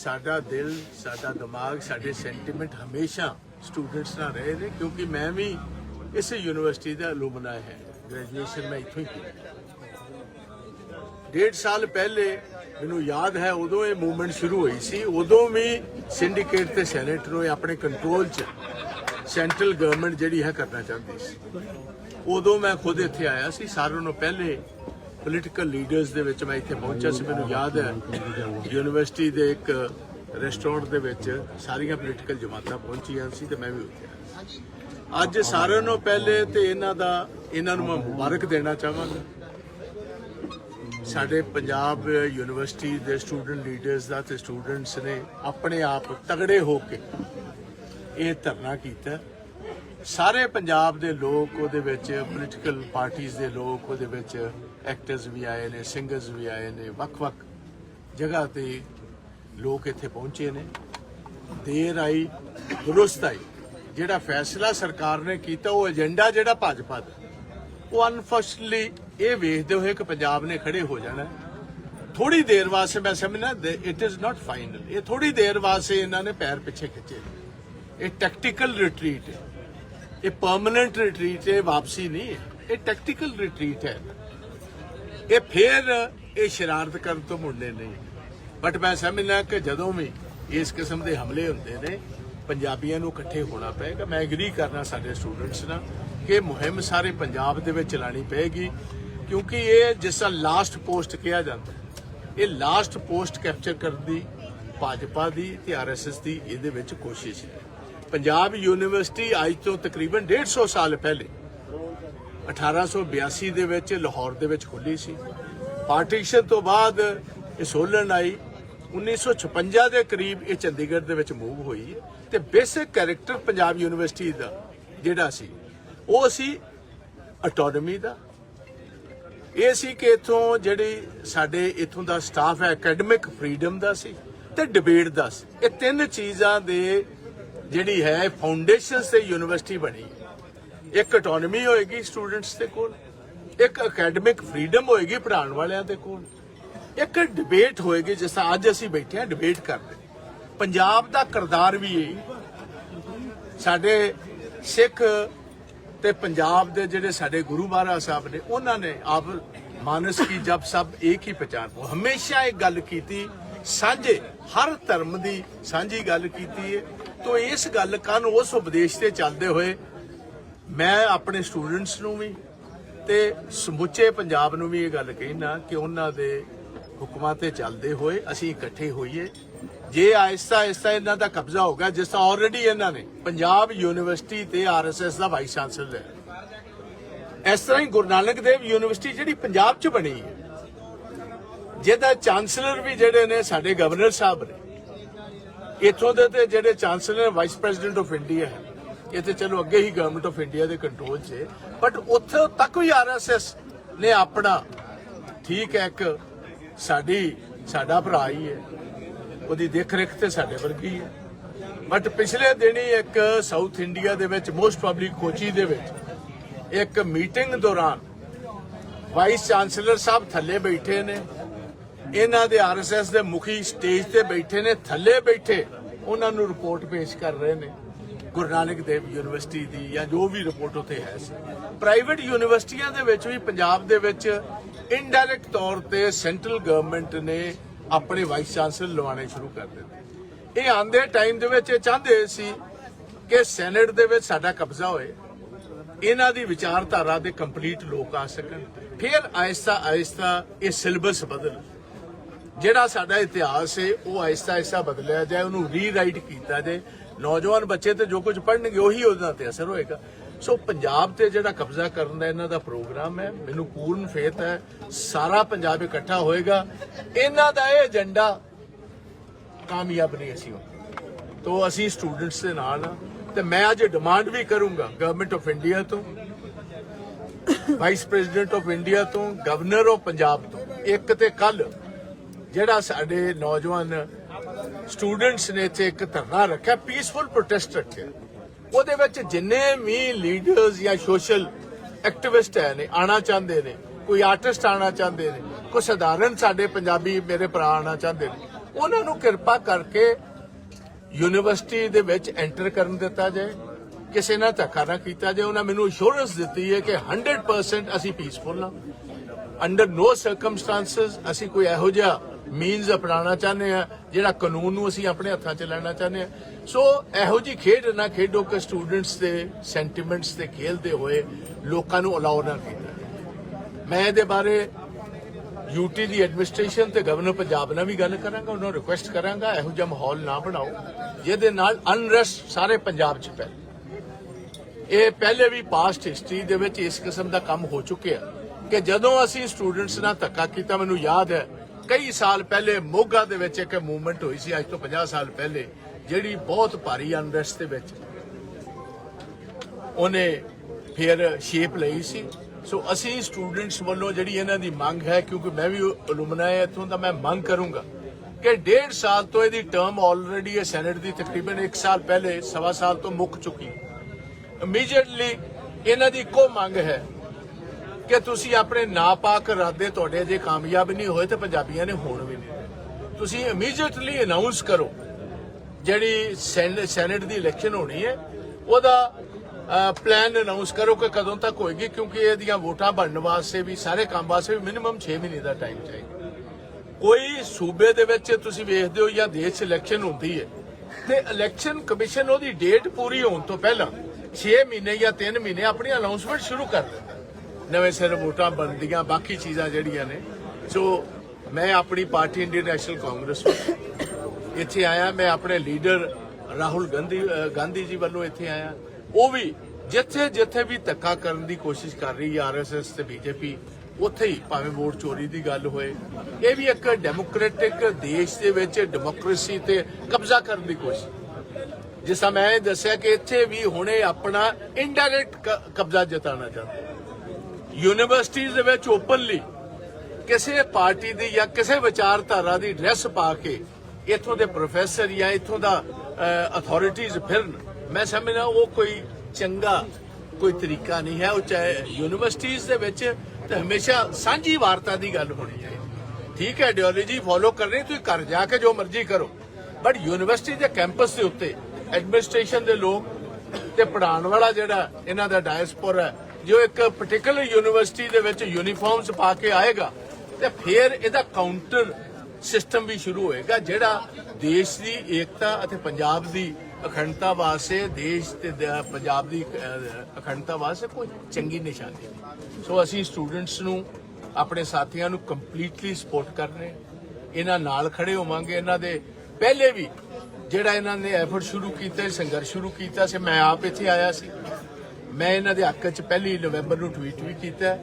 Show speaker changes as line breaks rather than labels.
ਸਾਡਾ ਦਿਲ, ਸਾਡਾ ਦਿਮਾਗ, ਸਾਡੇ ਸੈਂਟੀਮੈਂਟ ਹਮੇਸ਼ਾ ਸਟੂਡੈਂਟਸ ਨਾਲ ਰਹੇ ਨੇ, ਕਿਉਂਕਿ ਮੈਂ ਵੀ ਇਸ ਯੂਨੀਵਰਸਿਟੀ ਦਾ ਅਲੂਮਨਾਈ ਹੈ। ਗ੍ਰੈਜੂਏਸ਼ਨ ਮੈਂ ਇੱਥੋਂ ਹੀ ਕੀਤੀ। ਡੇਢ ਸਾਲ ਪਹਿਲੇ ਮੈਨੂੰ ਯਾਦ ਹੈ, ਉਦੋਂ ਇਹ ਮੂਵਮੈਂਟ ਸ਼ੁਰੂ ਹੋਈ ਸੀ, ਉਦੋਂ ਵੀ ਸਿੰਡੀਕੇਟ ਤੇ ਸੈਨੇਟ ਨੂੰ ਆਪਣੇ ਕੰਟਰੋਲ 'ਚ ਸੈਂਟਰਲ ਗਵਰਨਮੈਂਟ ਜਿਹੜੀ ਹੈ ਕਰਨਾ ਚਾਹੁੰਦੀ ਸੀ। ਉਦੋਂ ਮੈਂ ਖੁਦ ਇੱਥੇ ਆਇਆ ਸੀ, ਸਾਰਿਆਂ ਨੂੰ ਪਹਿਲੇ ਪੋਲੀਟੀਕਲ ਲੀਡਰਸ ਦੇ ਵਿੱਚ ਮੈਂ ਇੱਥੇ ਪਹੁੰਚਿਆ ਸੀ, ਮੈਨੂੰ ਯਾਦ ਹੈ ਯੂਨੀਵਰਸਿਟੀ ਦੇ ਇੱਕ ਰੈਸਟੋਰੈਂਟ ਦੇ ਵਿੱਚ ਸਾਰੀਆਂ ਪੋਲੀਟੀਕਲ ਜਮਾਤਾਂ ਪਹੁੰਚੀਆਂ ਸੀ ਤੇ ਮੈਂ ਵੀ ਉੱਥੇ ਅੱਜ ਸਾਰਿਆਂ ਨੂੰ ਪਹਿਲੇ ਤੇ ਇਹਨਾਂ ਦਾ, ਇਹਨਾਂ ਨੂੰ ਮੈਂ ਮੁਬਾਰਕ ਦੇਣਾ ਚਾਹਾਂਗਾ। ਸਾਡੇ ਪੰਜਾਬ ਯੂਨੀਵਰਸਿਟੀ ਦੇ ਸਟੂਡੈਂਟ ਲੀਡਰਸ ਦਾ ਤੇ ਸਟੂਡੈਂਟਸ ਨੇ ਆਪਣੇ ਆਪ ਤਗੜੇ ਹੋ ਕੇ ਇਹ ਧਰਨਾ ਕੀਤਾ। ਸਾਰੇ ਪੰਜਾਬ ਦੇ ਲੋਕ ਉਹਦੇ ਵਿੱਚ ਪੋਲੀਟੀਕਲ ਪਾਰਟੀਆਂ ਦੇ ਲੋਕ ਉਹਦੇ ਵਿੱਚ ਐਕਟਰਸ ਵੀ ਆਏ ਨੇ ਸਿੰਗਰਸ ਵੀ ਆਏ ਨੇ, ਵੱਖ-ਵੱਖ ਜਗ੍ਹਾ ਤੇ ਲੋਕ ਇੱਥੇ ਪਹੁੰਚੇ ਨੇ। ਦੇਰ ਆਈ, ਦਰੁਸਤ ਆਈ। ਜਿਹੜਾ ਫੈਸਲਾ ਸਰਕਾਰ ਨੇ ਕੀਤਾ, ਉਹ ਏਜੰਡਾ ਜਿਹੜਾ ਭਾਜਪਾ ਦਾ। ਉਹ ਅਨਫੋਰਚੂਨਟਲੀ ਇਹ ਵੇਖਦੇ ਹੋਏ ਕਿ ਪੰਜਾਬ ਨੇ ਖੜੇ ਹੋ ਜਾਣਾ ਥੋੜੀ ਦੇਰ ਵਾਸਤੇ ਮੈਂ ਸਮਝਣਾ ਇਟ ਇਜ਼ ਨਾਟ ਫਾਈਨਲ ਇਹ ਥੋੜੀ ਦੇਰ ਵਾਸਤੇ ਇਹਨਾਂ ਨੇ ਪੈਰ ਪਿੱਛੇ ਖਿੱਚੇ ਇਹ ਟੈਕਟੀਕਲ ਰਿਟਰੀਟ ਹੈ। ਇਹ ਪਰਮਨੈਂਟ ਰਿਟਰੀਟ ਹੈ ਵਾਪਸੀ ਨਹੀਂ ਹੈ। ਇਹ ਟੈਕਟੀਕਲ ਰਿਟਰੀਟ ਹੈ। ਇਹ ਫੇਰ ਇਹ ਸ਼ਰਾਰਤ ਕਰਨ ਤੋਂ ਮੁੜਨੇ ਨਹੀਂ। ਬਟ ਮੈਂ ਸਮਝਦਾ ਕਿ ਜਦੋਂ ਵੀ ਇਸ ਕਿਸਮ ਦੇ ਹਮਲੇ ਹੁੰਦੇ ਨੇ, ਪੰਜਾਬੀਆਂ ਨੂੰ ਇਕੱਠੇ ਹੋਣਾ ਪਏਗਾ। ਮੈਂ ਐਗਰੀ ਕਰਨਾ ਸਾਡੇ ਸਟੂਡੈਂਟਸ ਨਾਲ ਕਿ ਮੁਹਿੰਮ ਸਾਰੇ ਪੰਜਾਬ ਦੇ ਵਿੱਚ ਚਲਾਣੀ ਪਏਗੀ, ਕਿਉਂਕਿ ਇਹ ਜਿਸ ਤਰ੍ਹਾਂ ਲਾਸਟ ਪੋਸਟ ਕਿਹਾ ਜਾਂਦਾ, ਇਹ ਲਾਸਟ ਪੋਸਟ ਕੈਪਚਰ ਕਰਨ ਦੀ, ਭਾਜਪਾ ਦੀ ਤੇ ਆਰਐਸਐਸ ਦੀ ਇਹਦੇ ਵਿੱਚ ਕੋਸ਼ਿਸ਼ ਹੈ। ਪੰਜਾਬ ਯੂਨੀਵਰਸਿਟੀ ਅੱਜ ਤੋਂ ਤਕਰੀਬਨ 150 ਸਾਲ ਪਹਿਲੇ 1882 ਦੇ ਵਿੱਚ ਲਾਹੌਰ ਦੇ ਵਿੱਚ ਖੁੱਲੀ ਸੀ। ਪਾਰਟੀਸ਼ਨ ਤੋਂ ਬਾਅਦ ਇਹ ਸੋਲਨ ਆਈ। 1956 ਦੇ ਕਰੀਬ ਇਹ ਚੰਡੀਗੜ੍ਹ ਦੇ ਵਿੱਚ ਮੂਵ ਹੋਈ ਹੈ ਤੇ ਬੇਸਿਕ ਕੈਰੈਕਟਰ ਪੰਜਾਬ ਯੂਨੀਵਰਸਿਟੀ ਦਾ ਜਿਹੜਾ ਸੀ, ਉਹ ਸੀ ਆਟੋਨਮੀ ਦਾ। ਇਹ ਸੀ ਕਿ ਇਥੋਂ ਜਿਹੜੀ ਸਾਡੇ ਇਥੋਂ ਦਾ ਸਟਾਫ ਹੈ ਅਕੈਡਮਿਕ ਫਰੀडम ਦਾ ਸੀ ਤੇ ਡਿਬੇਟ ਦਾ ਸੀ। ਇਹ ਤਿੰਨ ਚੀਜ਼ਾਂ ਦੇ ਜਿਹੜੀ ਹੈ ਫਾਊਂਡੇਸ਼ਨਸ ਤੇ ਯੂਨੀਵਰਸਿਟੀ ਬਣੀ। ਇੱਕ ਆਟੋਨਮੀ ਹੋਏਗੀ ਸਟੂਡੈਂਟਸ ਦੇ ਕੋਲ, ਇੱਕ ਅਕੈਡਮਿਕ ਫਰੀडम ਹੋਏਗੀ ਪੜ੍ਹਾਉਣ ਵਾਲਿਆਂ ਦੇ ਕੋਲ, ਇੱਕ ਡਿਬੇਟ ਹੋਏਗੀ, ਜਿਸ ਤਰ੍ਹਾਂ ਅੱਜ ਅਸੀਂ ਬੈਠੇ ਹਾਂ ਡਿਬੇਟ ਕਰਦੇ ਪੰਜਾਬ ਦਾ ਕਿਰਦਾਰ ਵੀ ਇਹ, ਸਾਡੇ ਸਿੱਖ ਤੇ ਪੰਜਾਬ ਦੇ ਜਿਹੜੇ ਸਾਡੇ ਗੁਰੂ ਮਹਾਰਾਜ ਸਾਹਿਬ ਨੇ, ਉਹਨਾਂ ਨੇ ਆਪ ਮਾਨਸ ਕੀ ਜਬ ਸਭ ਇੱਕ ਹੀ ਪਛਾਣ ਉਹ ਹਮੇਸ਼ਾ ਇੱਕ ਗੱਲ ਕੀਤੀ, ਸਾਂਝੇ, ਹਰ ਧਰਮ ਦੀ ਸਾਂਝੀ ਗੱਲ ਕੀਤੀ ਹੈ ਤੋਂ ਇਸ ਗੱਲ ਕੰਨ ਉਸ ਉਪਦੇਸ਼ ਤੇ ਚੱਲਦੇ ਹੋਏ ਮੈਂ ਆਪਣੇ ਸਟੂਡੈਂਟਸ ਨੂੰ ਵੀ ਤੇ ਸਮੁੱਚੇ ਪੰਜਾਬ ਨੂੰ ਵੀ ਇਹ ਗੱਲ ਕਹਿਣਾ ਕਿ ਉਹਨਾਂ ਦੇ ਹੁਕਮਾਂ ਤੇ ਚੱਲਦੇ ਹੋਏ ਅਸੀਂ ਇਕੱਠੇ ਹੋਈਏ। ਜੇ ਆਹਿਸਤਾ ਆਹਿਸਤਾ ਇਹਨਾਂ ਦਾ ਕਬਜ਼ਾ ਹੋਗਾ ਜਿਸ ਤਰ੍ਹਾਂ ਆਲਰੇਡੀ ਇਹਨਾਂ ਨੇ ਪੰਜਾਬ ਯੂਨੀਵਰਸਿਟੀ ਤੇ ਆਰਐਸਐਸ ਦਾ ਵਾਈਸ ਚਾਂਸਲਰ ਹੈ ਇਸ ਤਰ੍ਹਾਂ ਹੀ ਗੁਰੂ ਨਾਨਕ ਦੇਵ ਯੂਨੀਵਰਸਿਟੀ ਜਿਹੜੀ ਪੰਜਾਬ 'ਚ ਬਣੀ ਹੈ, ਜਿਹਦਾ ਚਾਂਸਲਰ ਵੀ ਜਿਹੜੇ ਨੇ ਸਾਡੇ ਗਵਰਨਰ ਸਾਹਿਬ ਨੇ। ਇਥੋਂ ਦੇ ਤੇ ਜਿਹੜੇ chancellor vice president of India ਹੈ। ਇਹ ਤੇ ਚਲੋ ਅੱਗੇ ਹੀ ਗਵਰਨਮੈਂਟ ਆਫ ਇੰਡੀਆ ਦੇ ਕੰਟਰੋਲ 'ਚ ਹੈ। ਬਟ ਉੱਥੇ ਤੱਕ ਵੀ ਆਰਐਸਐਸ ਨੇ ਆਪਣਾ, ਠੀਕ ਹੈ, ਇੱਕ ਸਾਡੀ, ਸਾਡਾ ਭਰਾ ਹੀ ਹੈ। ਉਹਦੀ ਦੇਖ ਰੇਖ ਤੇ ਸਾਡੇ ਵਰਗੀ ਹੈ ਬਟ ਪਿਛਲੇ ਦਿਨੀ ਇੱਕ ਸਾਊਥ ਇੰਡੀਆ ਦੇ ਵਿੱਚ ਮੋਸਟ ਪਬਲਿਕ ਕੋਚੀ ਦੇ ਵਿੱਚ, ਇੱਕ ਮੀਟਿੰਗ ਦੌਰਾਨ ਵਾਈਸ ਚਾਂਸਲਰ ਸਾਹਿਬ ਥੱਲੇ ਬੈਠੇ ਨੇ। ਇਹਨਾਂ ਦੇ ਆਰਐਸਐਸ ਦੇ ਮੁਖੀ ਸਟੇਜ ਤੇ ਬੈਠੇ ਨੇ, ਥੱਲੇ ਬੈਠੇ ਉਹਨਾਂ ਨੂੰ ਰਿਪੋਰਟ ਪੇਸ਼ ਕਰ ਰਹੇ ਨੇ। ਗੁਰੂ ਨਾਨਕ ਦੇਵ ਯੂਨੀਵਰਸਿਟੀ ਦੀ ਜਾਂ ਜੋ ਵੀ ਰਿਪੋਰਟ ਉੱਥੇ ਹੈ ਸੀ। ਪ੍ਰਾਈਵੇਟ ਯੂਨੀਵਰਸਿਟੀਆਂ ਦੇ ਵਿੱਚ ਵੀ ਪੰਜਾਬ ਦੇ ਵਿੱਚ ਇਨਡਾਇਰੈਕਟ ਤੌਰ ਤੇ ਸੈਂਟਰਲ ਗਵਰਨਮੈਂਟ ਨੇ ਆਪਣੇ ਵਾਈਸ ਚਾਂਸਲਰ ਲਵਾਉਣੇ ਸ਼ੁਰੂ ਕਰ ਦਿੱਤੇ। ਇਹ ਆਂਦੇ ਟਾਈਮ ਦੇ ਵਿੱਚ ਇਹ ਚਾਹੁੰਦੇ ਸੀ ਕਿ ਸੈਨੇਟ ਦੇ ਵਿੱਚ ਸਾਡਾ ਕਬਜ਼ਾ ਹੋਏ। ਇਹਨਾਂ ਦੀ ਵਿਚਾਰਧਾਰਾ ਦੇ ਕੰਪਲੀਟ ਲੋਕ ਆ ਸਕਣ। ਫਿਰ ਆਇਸਤਾ ਆਹਿਸਤਾ ਇਹ ਸਿਲੇਬਸ ਬਦਲ। ਜਿਹੜਾ ਸਾਡਾ ਇਤਿਹਾਸ ਹੈ ਉਹ ਆਹਿਸਤਾ ਆਹਿਸਤਾ ਬਦਲਿਆ ਜਾਏ, ਉਹਨੂੰ ਰੀਰਾਈਟ ਕੀਤਾ ਜਾਏ। ਨੌਜਵਾਨ ਬੱਚੇ ਤੇ ਜੋ ਕੁਝ ਪੜਨਗੇ ਉਹੀ ਉਹਨਾਂ ਤੇ ਅਸਰ ਹੋਏਗਾ। ਸੋ ਪੰਜਾਬ ਤੇ ਜਿਹੜਾ ਕਬਜ਼ਾ ਕਰਨ ਦਾ ਇਹਨਾਂ ਦਾ ਪ੍ਰੋਗਰਾਮ ਹੈ, ਮੈਨੂੰ ਪੂਰਨ ਫੇਥ ਹੈ, ਸਾਰਾ ਪੰਜਾਬ ਇਕੱਠਾ ਹੋਏਗਾ। ਇਹਨਾਂ ਦਾ ਇਹ ਏਜੰਡਾ ਕਾਮਯਾਬ ਨਹੀਂ ਅਸੀਂ ਹੋਣਾ ਅਸੀਂ ਸਟੂਡੈਂਟਸ ਦੇ ਨਾਲ ਤੇ ਮੈਂ ਅੱਜ ਡਿਮਾਂਡ ਵੀ ਕਰੂੰਗਾ ਗਵਰਨਮੈਂਟ ਆਫ ਇੰਡੀਆ ਤੋਂ ਵਾਈਸ ਪ੍ਰੈਜ਼ੀਡੈਂਟ ਆਫ ਇੰਡੀਆ ਤੋਂ ਗਵਰਨਰ ਆਫ ਪੰਜਾਬ ਤੋਂ। ਇੱਕ ਤੇ ਕੱਲ ਜਿਹੜਾ ਸਾਡੇ ਨੌਜਵਾਨ ਸਟੂਡੈਂਟਸ ਨੇ ਇੱਥੇ ਇੱਕ ਧਰਨਾ ਰੱਖਿਆ ਪੀਸਫੁਲ ਪ੍ਰੋਟੈਸਟ ਰੱਖਿਆ। ਉਹਦੇ ਵਿੱਚ ਜਿੰਨੇ ਵੀ ਲੀਡਰਸ ਜਾਂ ਸੋਸ਼ਲ ਐਕਟਿਵਿਸਟ ਹੈ ਨੇ ਆਣਾ ਚਾਹੁੰਦੇ ਨੇ, ਕੋਈ ਆਰਟਿਸਟ ਆਣਾ ਚਾਹੁੰਦੇ ਨੇ ਕੋਈ ਸਧਾਰਨ ਸਾਡੇ ਪੰਜਾਬੀ ਮੇਰੇ ਭਰਾ ਆਣਾ ਚਾਹੁੰਦੇ ਨੇ, ਉਹਨਾਂ ਨੂੰ ਕਿਰਪਾ ਕਰਕੇ ਯੂਨੀਵਰਸਿਟੀ ਦੇ ਵਿੱਚ ਐਂਟਰ ਕਰਨ ਦਿੱਤਾ ਜਾਏ। ਕਿਸੇ ਨਾਲ ਧੱਕਾ ਨਾ ਕੀਤਾ ਜਾਏ। ਉਹਨਾਂ ਮੈਨੂੰ ਅਸ਼ੋਰੈਂਸ ਦਿੱਤੀ ਹੈ ਕਿ 100% ਅਸੀਂ ਪੀਸਫੁਲ ਹਾਂ। ਅੰਡਰ ਨੋ ਸਰਕਮਸਟੈਂਸਸ ਅਸੀਂ ਕੋਈ ਇਹੋ ਜਿਹਾ ਮੀਨਸ ਅਪਣਾਉਣਾ ਚਾਹੁੰਦੇ ਆ, ਜਿਹੜਾ ਕਾਨੂੰਨ ਨੂੰ ਅਸੀਂ ਆਪਣੇ ਹੱਥਾਂ 'ਚ ਲੈਣਾ ਚਾਹੁੰਦੇ ਆ। ਸੋ ਇਹੋ ਜੀ ਖੇਡ ਨਾ ਖੇਡੋ ਕਿ ਸਟੂਡੈਂਟਸ ਦੇ ਸੈਂਟੀਮੈਂਟਸ ਤੇ ਖੇਲਦੇ ਹੋਏ ਲੋਕਾਂ ਨੂੰ ਅਲਾਉ ਨਾ ਕੀਤਾ ਮੈਂ ਇਹਦੇ ਬਾਰੇ ਯੂਟੀ ਦੀ ਐਡਮਿਨਿਸਟ੍ਰੇਸ਼ਨ ਤੇ ਗਵਰਨਰ ਪੰਜਾਬ ਨਾਲ ਵੀ ਗੱਲ ਕਰਾਂਗਾ, ਉਹਨਾਂ ਨੂੰ ਰਿਕੁਐਸਟ ਕਰਾਂਗਾ, ਇਹੋ ਜਿਹਾ ਮਾਹੌਲ ਨਾ ਬਣਾਓ, ਜਿਹਦੇ ਨਾਲ ਅਨਰੈਸਟ ਸਾਰੇ ਪੰਜਾਬ 'ਚ ਪੈ ਇਹ ਪਹਿਲੇ ਵੀ ਪਾਸਟ ਹਿਸਟਰੀ ਦੇ ਵਿੱਚ ਇਸ ਕਿਸਮ ਦਾ ਕੰਮ ਹੋ ਚੁੱਕਿਆ ਕਿ ਜਦੋਂ ਅਸੀਂ ਸਟੂਡੈਂਟਸ ਨਾਲ ਧੱਕਾ ਕੀਤਾ, ਮੈਨੂੰ ਯਾਦ ਹੈ ਕਈ ਸਾਲ ਪਹਿਲੇ ਮੋਗਾ ਦੇ ਵਿੱਚ ਇੱਕ ਮੂਵਮੈਂਟ ਹੋਈ ਸੀ, ਅੱਜ ਤੋਂ 50 ਸਾਲ ਪਹਿਲੇ, ਜਿਹੜੀ ਬਹੁਤ ਭਾਰੀ ਅਨਰੈਸਟ ਦੇ ਵਿੱਚ ਉਹਨੇ ਫਿਰ ਸ਼ੇਪ ਲਈ ਸੀ। ਸੋ ਅਸੀਂ ਸਟੂਡੈਂਟਸ ਵੱਲੋਂ ਜਿਹੜੀ ਇਹਨਾਂ ਦੀ ਮੰਗ ਹੈ, ਕਿਉਂਕਿ ਮੈਂ ਵੀ ਅਲੂਮਨਾ ਹੈ ਇੱਥੋਂ ਦਾ ਮੈਂ ਮੰਗ ਕਰੂੰਗਾ ਕਿ ਡੇਢ ਸਾਲ ਤੋਂ ਇਹਦੀ ਟਰਮ ਆਲਰੇਡੀ ਹੈ ਸੈਨੇਟ ਦੀ, ਤਕਰੀਬਨ 1 ਸਾਲ ਪਹਿਲੇ, ਸਵਾ ਸਾਲ ਤੋਂ ਮੁੱਕ ਚੁੱਕੀ। ਇਮੀਡੀਏਟਲੀ ਇਹਨਾਂ ਦੀ ਇੱਕੋ ਮੰਗ ਹੈ ਕਿ ਤੁਸੀਂ ਆਪਣੇ ਨਾਪਾਕ ਇਰਾਦੇ ਤੁਹਾਡੇ ਜੇ ਕਾਮਯਾਬ ਨਹੀਂ ਹੋਏ ਤੇ ਪੰਜਾਬੀਆਂ ਨੇ ਹੋਣ ਵੀ ਨਹੀਂ ਤੁਸੀਂ ਇਮੀਡੀਏਟਲੀ ਅਨਾਉਂਸ ਕਰੋ, ਜਿਹੜੀ ਸੈਨ- ਸੈਨੇਟ ਦੀ ਇਲੈਕਸ਼ਨ ਹੋਣੀ ਹੈ, ਉਹਦਾ ਪਲਾਨ ਅਨਾਉਂਸ ਕਰੋ ਕਿ ਕਦੋਂ ਤੱਕ ਹੋਏਗੀ, ਕਿਉਂਕਿ ਇਹਦੀਆਂ ਵੋਟਾਂ ਬਣਨ ਵਾਸਤੇ ਵੀ, ਸਾਰੇ ਕੰਮ ਵਾਸਤੇ ਵੀ ਮਿਨੀਮਮ 6 ਮਹੀਨੇ ਦਾ ਟਾਈਮ ਚਾਹੀਦਾ। ਕੋਈ ਸੂਬੇ ਦੇ ਵਿੱਚ ਤੁਸੀਂ ਵੇਖਦੇ ਹੋ ਜਾਂ ਦੇਸ਼ 'ਚ ਇਲੈਕਸ਼ਨ ਹੁੰਦੀ ਹੈ, ਤੇ ਇਲੈਕਸ਼ਨ ਕਮਿਸ਼ਨ ਉਹਦੀ ਡੇਟ ਪੂਰੀ ਹੋਣ ਤੋਂ ਪਹਿਲਾਂ 6 ਮਹੀਨੇ ਜਾਂ 3 ਮਹੀਨੇ ਆਪਣੀ ਅਨਾਉਂਸਮੈਂਟ ਸ਼ੁਰੂ ਕਰ ਦਿੰਦਾ। ਨਵੇਂ ਸਿਰ ਵੋਟਾਂ ਬਣਦੀਆਂ, ਬਾਕੀ ਚੀਜ਼ਾਂ ਜਿਹੜੀਆਂ ਨੇ। ਸੋ ਮੈਂ ਆਪਣੀ ਪਾਰਟੀ ਇੰਡੀਅਨ ਨੈਸ਼ਨਲ ਕਾਂਗਰਸ ਵਿੱਚ ਇੱਥੇ ਆਇਆ। ਮੈਂ ਆਪਣੇ ਲੀਡਰ ਰਾਹੁਲ ਗਾਂਧੀ ਗਾਂਧੀ ਜੀ ਵੱਲੋਂ ਇੱਥੇ ਆਇਆ। ਉਹ ਵੀ ਜਿੱਥੇ ਜਿੱਥੇ ਵੀ ਧੱਕਾ ਕਰਨ ਦੀ ਕੋਸ਼ਿਸ਼ ਕਰ ਰਹੀ ਹੈ ਆਰਐਸਐਸ ਤੇ ਬੀਜੇਪੀ ਉੱਥੇ ਹੀ ਭਾਵੇਂ ਵੋਟ ਚੋਰੀ ਦੀ ਗੱਲ ਹੋਏ। ਇਹ ਵੀ ਇੱਕ ਡੈਮੋਕ੍ਰੈਟਿਕ ਦੇਸ਼ ਦੇ ਵਿੱਚ ਡੈਮੋਕ੍ਰੇਸੀ ਤੇ ਕਬਜ਼ਾ ਕਰਨ ਦੀ ਕੋਸ਼ਿਸ਼। ਜਿਸ ਤਰ੍ਹਾਂ ਮੈਂ ਦੱਸਿਆ ਕਿ ਇੱਥੇ ਵੀ ਹੁਣੇ ਆਪਣਾ ਇਨਡਾਇਰੈਕਟ ਕਬਜ਼ਾ ਜਤਾਉਣਾ ਚਾਹੁੰਦੇ। ਯੂਨੀਵਰਸਿਟੀਜ਼ ਦੇ ਵਿੱਚ ਓਪਨਲੀ ਕਿਸੇ ਪਾਰਟੀ ਦੀ ਜਾਂ ਕਿਸੇ ਵਿਚਾਰਧਾਰਾ ਦੀ ਡਰੈਸ ਪਾ ਕੇ ਇੱਥੋਂ ਦੇ ਪ੍ਰੋਫੈਸਰ ਜਾਂ ਇੱਥੋਂ ਦਾ ਅਥਾਰਟੀਜ਼ ਫਿਰਨ। ਮੈਂ ਸਮਝਦਾ ਉਹ ਕੋਈ ਚੰਗਾ ਕੋਈ ਤਰੀਕਾ ਨਹੀਂ ਹੈ। ਉਹ ਚਾਹੇ ਯੂਨੀਵਰਸਿਟੀਜ਼ ਦੇ ਵਿੱਚ ਤੇ ਹਮੇਸ਼ਾ ਸਾਂਝੀ ਵਾਰਤਾ ਦੀ ਗੱਲ ਹੋਣੀ ਚਾਹੀਦੀ। ਠੀਕ ਹੈ ਆਈਡੀਓਲੋਜੀ ਫੋਲੋ ਕਰਨੀ, ਤੁਸੀਂ ਘਰ ਜਾ ਕੇ ਜੋ ਮਰਜ਼ੀ ਕਰੋ। ਬਟ ਯੂਨੀਵਰਸਿਟੀ ਦੇ ਕੈਂਪਸ ਦੇ ਉੱਤੇ ਐਡਮਿਨਿਸਟ੍ਰੇਸ਼ਨ ਦੇ ਲੋਕ ਤੇ ਪੜਾਉਣ ਵਾਲਾ ਜਿਹੜਾ ਇਹਨਾਂ ਦਾ ਡਾਇਸਪੋਰਾ ਹੈ ਜੋ ਇੱਕ ਪਾਰਟਿਕੂਲਰ ਯੂਨੀਵਰਸਿਟੀ ਦੇ ਵਿੱਚ ਯੂਨੀਫਾਰਮਸ ਪਾ ਕੇ ਆਏਗਾ, ਤੇ ਫਿਰ ਇਹਦਾ ਕਾਊਂਟਰ ਸਿਸਟਮ ਵੀ ਸ਼ੁਰੂ ਹੋਏਗਾ, ਜਿਹੜਾ ਦੇਸ਼ ਦੀ ਏਕਤਾ ਅਤੇ ਪੰਜਾਬ ਦੀ ਅਖੰਡਤਾ ਵਾਸਤੇ, ਦੇਸ਼ ਤੇ ਪੰਜਾਬ ਦੀ ਅਖੰਡਤਾ ਵਾਸਤੇ ਕੋਈ ਚੰਗੀ ਨਿਸ਼ਾਨੀ ਸੋ ਅਸੀਂ ਸਟੂਡੈਂਟਸ ਨੂੰ, ਆਪਣੇ ਸਾਥੀਆਂ ਨੂੰ ਕੰਪਲੀਟਲੀ ਸਪੋਰਟ ਕਰ ਰਹੇ ਇਹਨਾਂ ਨਾਲ ਖੜੇ ਹੋਵਾਂਗੇ, ਇਹਨਾਂ ਦੇ ਪਹਿਲੇ ਵੀ ਜਿਹੜਾ ਇਹਨਾਂ ਨੇ ਐਫਰਟ ਸ਼ੁਰੂ ਕੀਤਾ, ਸੰਘਰਸ਼ ਸ਼ੁਰੂ ਕੀਤਾ ਸੀ, ਮੈਂ ਆਪ ਇੱਥੇ ਆਇਆ ਸੀ। ਮੈਂ ਇਹਨਾਂ ਦੇ ਹੱਕ 'ਚ ਪਹਿਲੀ ਨਵੰਬਰ ਨੂੰ ਟਵੀਟ ਵੀ ਕੀਤਾ